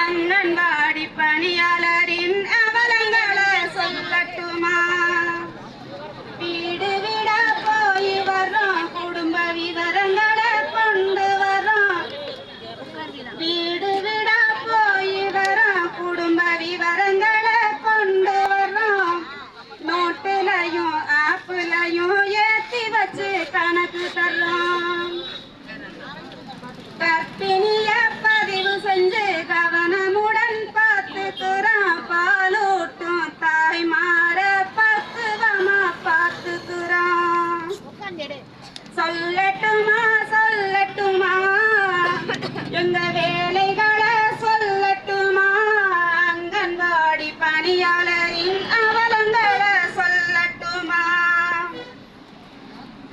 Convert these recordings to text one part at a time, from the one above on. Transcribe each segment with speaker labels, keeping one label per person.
Speaker 1: அங்கன்வாடி பணியா சொல்லட்டுமா சொல்லட்டுமா? எங்க வேலைகளை சொல்லட்டுமா? அங்கன்வாடி பணியாளரின் அவலங்களை சொல்லட்டுமா?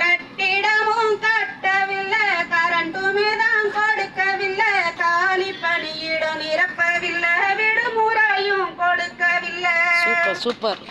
Speaker 1: கட்டிடமும் கட்டவில்லை கரண்டுமே தான் கொடுக்கவில்லை காலி பணியிடம் நிரப்பவில்லை விடுமுறையும் கொடுக்கவில்லை.
Speaker 2: சூப்பர்.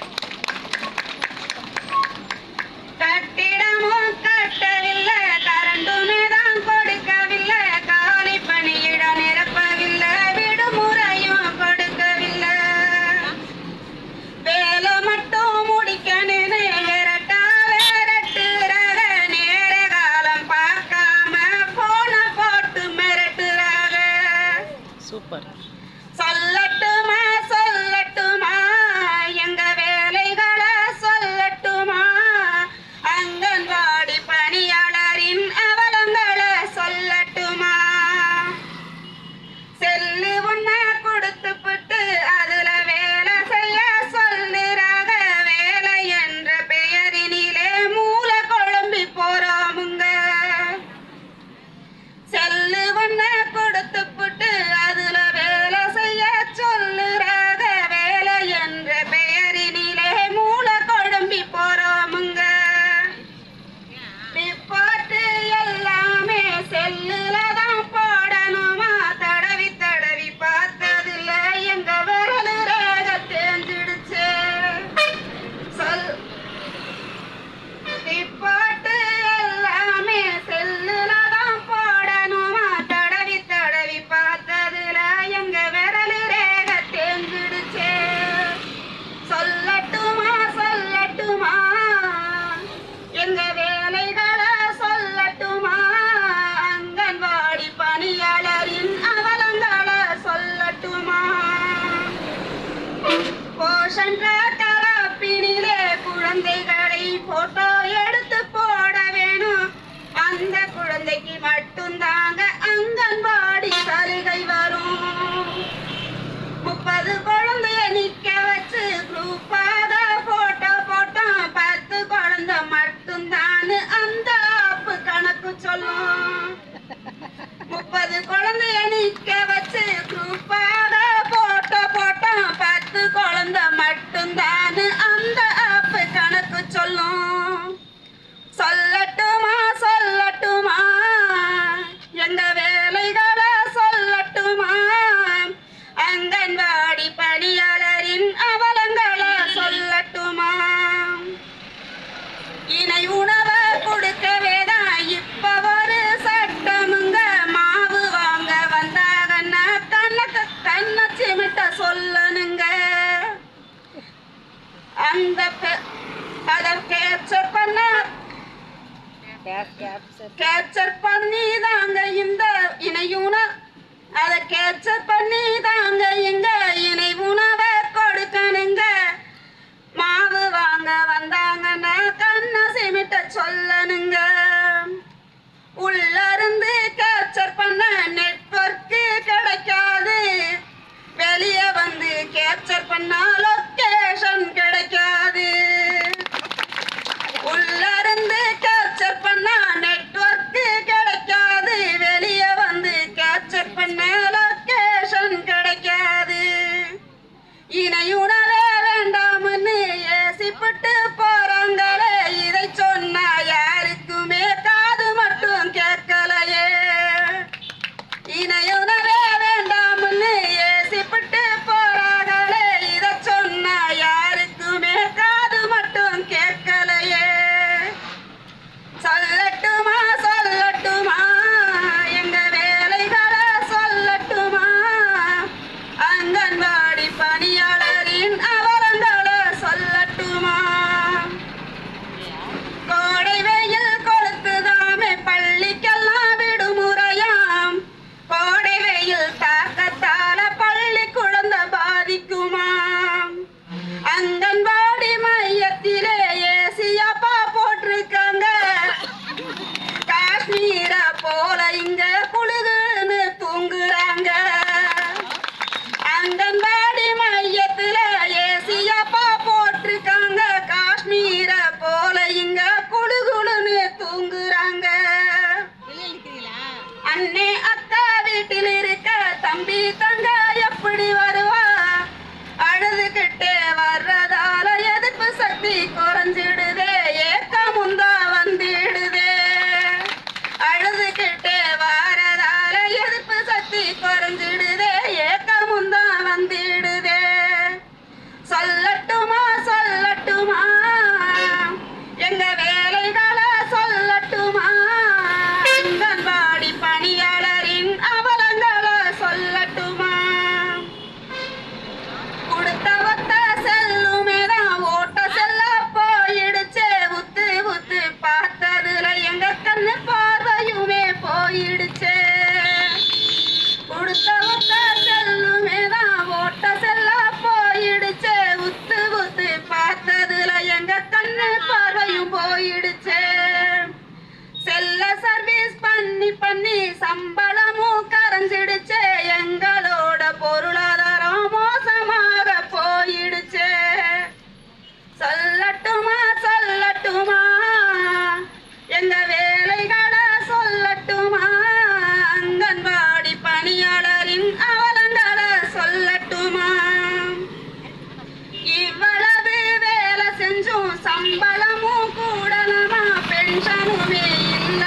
Speaker 1: Sandra! கலர் கேப்சர் பண்ண. கேப்சர் பண்ணி தாங்க இந்த இணையூன அதை கேப்சர் பண்ணி தாங்க